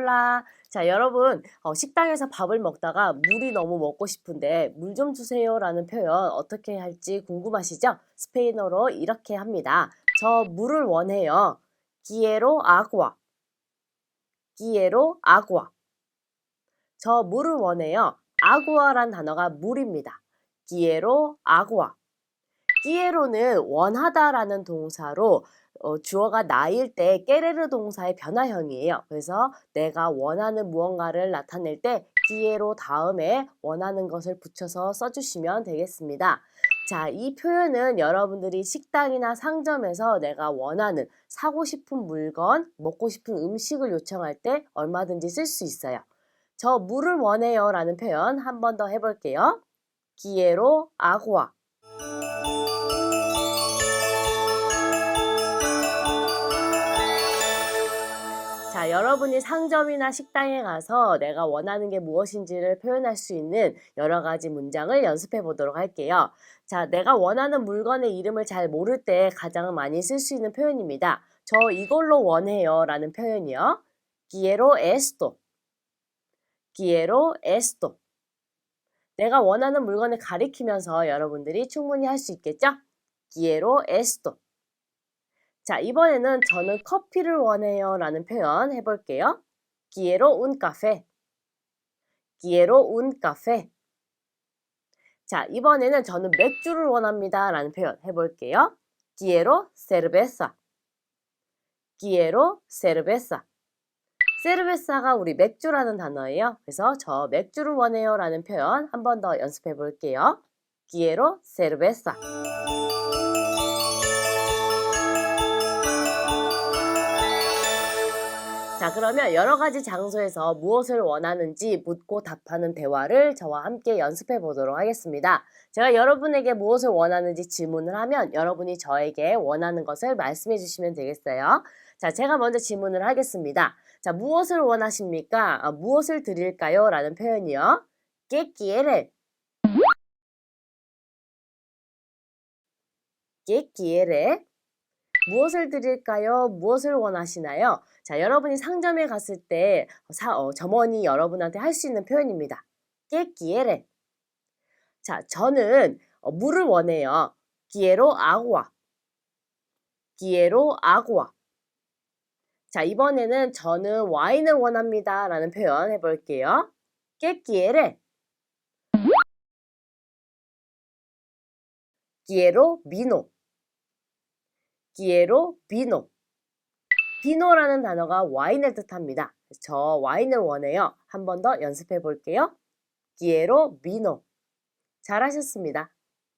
올라. 자, 여러분, 어, 식당에서 밥을 먹다가 물이 너무 먹고 싶은데 물 좀 주세요 라는 표현 어떻게 할지 궁금하시죠? 스페인어로 이렇게 합니다. 저 물을 원해요. quiero agua. quiero agua. 저 물을 원해요. agua란 단어가 물입니다. quiero agua. quiero는 원하다라는 동사로 어, 주어가 나일 때 깨레르 동사의 변화형이에요. 그래서 내가 원하는 무언가를 나타낼 때 quiero 다음에 원하는 것을 붙여서 써주시면 되겠습니다. 자, 이 표현은 여러분들이 식당이나 상점에서 내가 원하는 사고 싶은 물건, 먹고 싶은 음식을 요청할 때 얼마든지 쓸 수 있어요. 저 물을 원해요 라는 표현 한 번 더 해볼게요. quiero agua. 자, 여러분이 상점이나 식당에 가서 내가 원하는 게 무엇인지를 표현할 수 있는 여러 가지 문장을 연습해 보도록 할게요. 자, 내가 원하는 물건의 이름을 잘 모를 때 가장 많이 쓸 수 있는 표현입니다. 저 이걸로 원해요 라는 표현이요. quiero esto. quiero esto. 내가 원하는 물건을 가리키면서 여러분들이 충분히 할 수 있겠죠? quiero esto. 자, 이번에는 저는 커피를 원해요 라는 표현 해볼게요. Quiero un café. Quiero un café. 자, 이번에는 저는 맥주를 원합니다 라는 표현 해볼게요. Quiero cerveza. Quiero cerveza. 세르베사가 우리 맥주라는 단어예요. 그래서 저 맥주를 원해요 라는 표현 한 번 더 연습해 볼게요. Quiero cerveza. 자, 그러면 여러 가지 장소에서 무엇을 원하는지 묻고 답하는 대화를 저와 함께 연습해 보도록 하겠습니다. 제가 여러분에게 무엇을 원하는지 질문을 하면 여러분이 저에게 원하는 것을 말씀해 주시면 되겠어요. 자, 제가 먼저 질문을 하겠습니다. 자, 무엇을 원하십니까? 아, 무엇을 드릴까요? 라는 표현이요. ¿Qué quiere? 무엇을 드릴까요? 무엇을 원하시나요? 자, 여러분이 상점에 갔을 때 사, 어, 점원이 여러분한테 할 수 있는 표현입니다. ¿Qué quiere? 자, 저는 어, 물을 원해요. Quiero agua. Quiero agua. 자, 이번에는 저는 와인을 원합니다. 라는 표현 해볼게요. ¿Qué quiere? Quiero Quiero vino. 비노라는 단어가 와인을 뜻합니다. 저 와인을 원해요. 한 번 더 연습해 볼게요. Quiero vino. 잘하셨습니다.